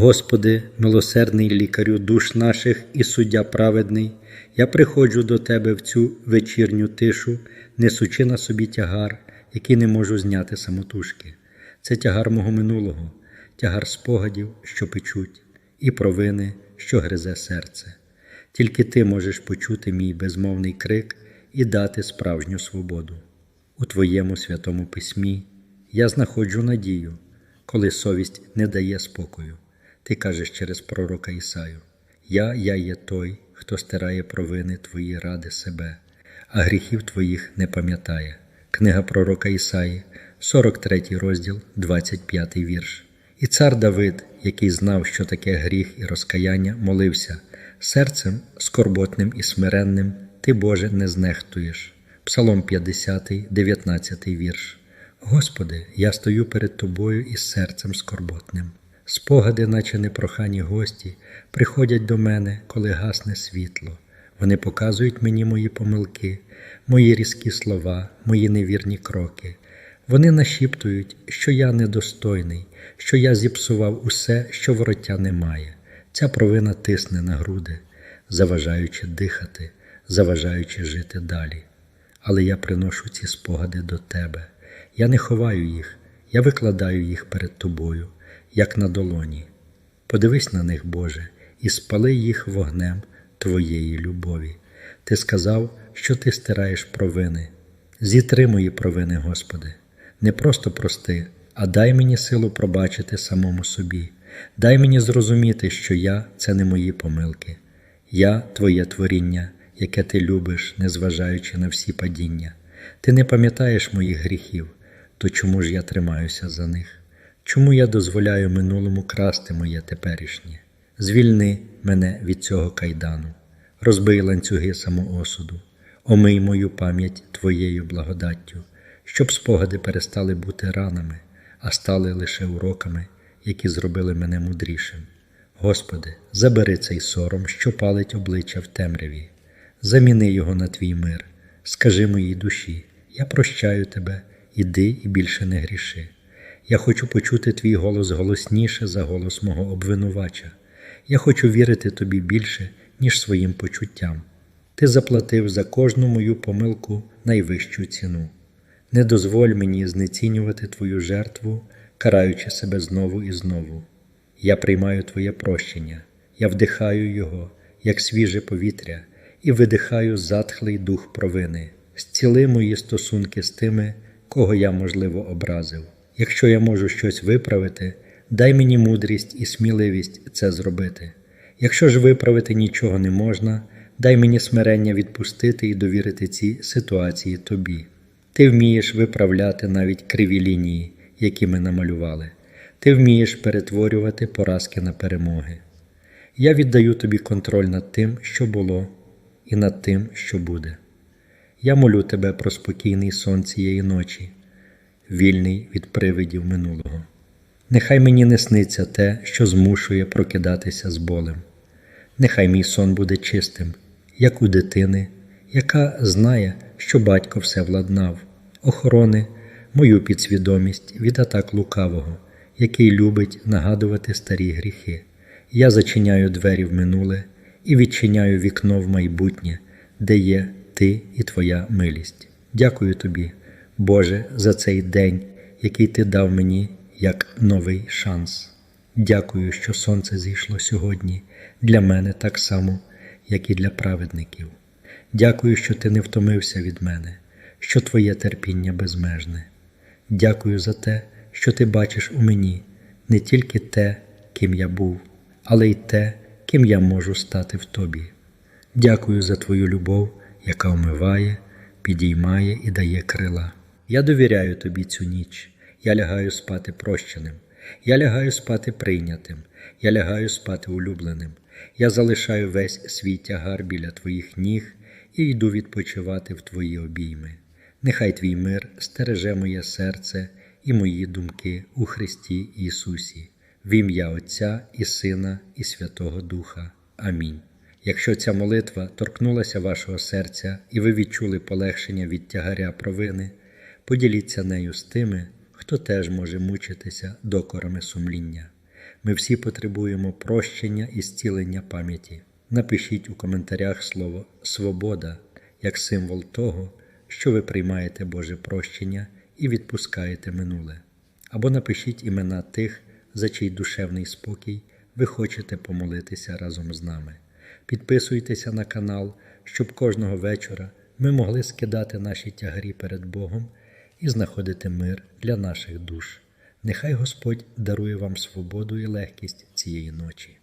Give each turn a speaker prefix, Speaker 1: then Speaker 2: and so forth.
Speaker 1: Господи, милосердний лікарю душ наших і суддя праведний, я приходжу до Тебе в цю вечірню тишу, несучи на собі тягар, який не можу зняти самотужки. Це тягар мого минулого, тягар спогадів, що печуть, і провини, що гризе серце. Тільки Ти можеш почути мій безмовний крик і дати справжню свободу. У Твоєму святому письмі я знаходжу надію, коли совість не дає спокою. Ти кажеш через пророка Ісаю: Я, я є той, хто стирає провини Твої ради себе, а гріхів Твоїх не пам'ятає. Книга пророка Ісаї, 43 розділ, 25 вірш. І цар Давид, який знав, що таке гріх і розкаяння, молився серцем скорботним і смиренним, Ти, Боже, не знехтуєш. Псалом 50, 19 вірш. Господи, я стою перед Тобою із серцем скорботним. Спогади, наче непрохані гості, приходять до мене, коли гасне світло. Вони показують мені мої помилки, мої різкі слова, мої невірні кроки. Вони нашіптують, що я недостойний, що я зіпсував усе, що вороття немає. Ця провина тисне на груди, заважаючи дихати, заважаючи жити далі. Але я приношу ці спогади до тебе. Я не ховаю їх, я викладаю їх перед тобою, як на долоні. Подивись на них, Боже, і спали їх вогнем Твоєї любові. Ти сказав, що ти стираєш провини. Зітри мої провини, Господи, не просто прости, а дай мені силу пробачити самому собі. Дай мені зрозуміти, що я це не мої помилки. Я Твоє творіння, яке ти любиш, незважаючи на всі падіння. Ти не пам'ятаєш моїх гріхів, то чому ж я тримаюся за них? Чому я дозволяю минулому красти моє теперішнє? Звільни мене від цього кайдану, розбий ланцюги самоосуду, омий мою пам'ять Твоєю благодаттю, щоб спогади перестали бути ранами, а стали лише уроками, які зробили мене мудрішим. Господи, забери цей сором, що палить обличчя в темряві, заміни його на Твій мир, скажи моїй душі, я прощаю Тебе, іди і більше не гріши. Я хочу почути твій голос голосніше за голос мого обвинувача. Я хочу вірити тобі більше, ніж своїм почуттям. Ти заплатив за кожну мою помилку найвищу ціну. Не дозволь мені знецінювати твою жертву, караючи себе знову і знову. Я приймаю Твоє прощення, я вдихаю його, як свіже повітря, і видихаю затхлий дух провини, зціли мої стосунки з тими, кого я, можливо, образив. Якщо я можу щось виправити, дай мені мудрість і сміливість це зробити. Якщо ж виправити нічого не можна, дай мені смирення відпустити і довірити ці ситуації тобі. Ти вмієш виправляти навіть криві лінії, які ми намалювали. Ти вмієш перетворювати поразки на перемоги. Я віддаю тобі контроль над тим, що було, і над тим, що буде. Я молю тебе про спокійний сон цієї ночі вільний від привидів минулого. Нехай мені не сниться те, що змушує прокидатися з болем. Нехай мій сон буде чистим, як у дитини, яка знає, що батько все владнав, охорони мою підсвідомість від атак лукавого, який любить нагадувати старі гріхи. Я зачиняю двері в минуле і відчиняю вікно в майбутнє, де є ти і Твоя милість. Дякую тобі. Боже, за цей день, який Ти дав мені як новий шанс. Дякую, що сонце зійшло сьогодні для мене так само, як і для праведників. Дякую, що ти не втомився від мене, що Твоє терпіння безмежне. Дякую за те, що ти бачиш у мені не тільки те, ким я був, але й те, ким я можу стати в Тобі. Дякую за Твою любов, яка омиває, підіймає і дає крила. Я довіряю тобі цю ніч, я лягаю спати прощеним, я лягаю спати прийнятим, я лягаю спати улюбленим, я залишаю весь свій тягар біля твоїх ніг і йду відпочивати в твої обійми. Нехай твій мир стереже моє серце і мої думки у Христі Ісусі, в ім'я Отця і Сина, і Святого Духа. Амінь. Якщо ця молитва торкнулася вашого серця і ви відчули полегшення від тягаря провини, поділіться нею з тими, хто теж може мучитися докорами сумління. Ми всі потребуємо прощення і зцілення пам'яті. Напишіть у коментарях слово свобода як символ того, що ви приймаєте Боже прощення і відпускаєте минуле. Або напишіть імена тих, за чий душевний спокій ви хочете помолитися разом з нами. Підписуйтеся на канал, щоб кожного вечора ми могли скидати наші тягарі перед Богом і знаходити мир для наших душ. Нехай Господь дарує вам свободу і легкість цієї ночі.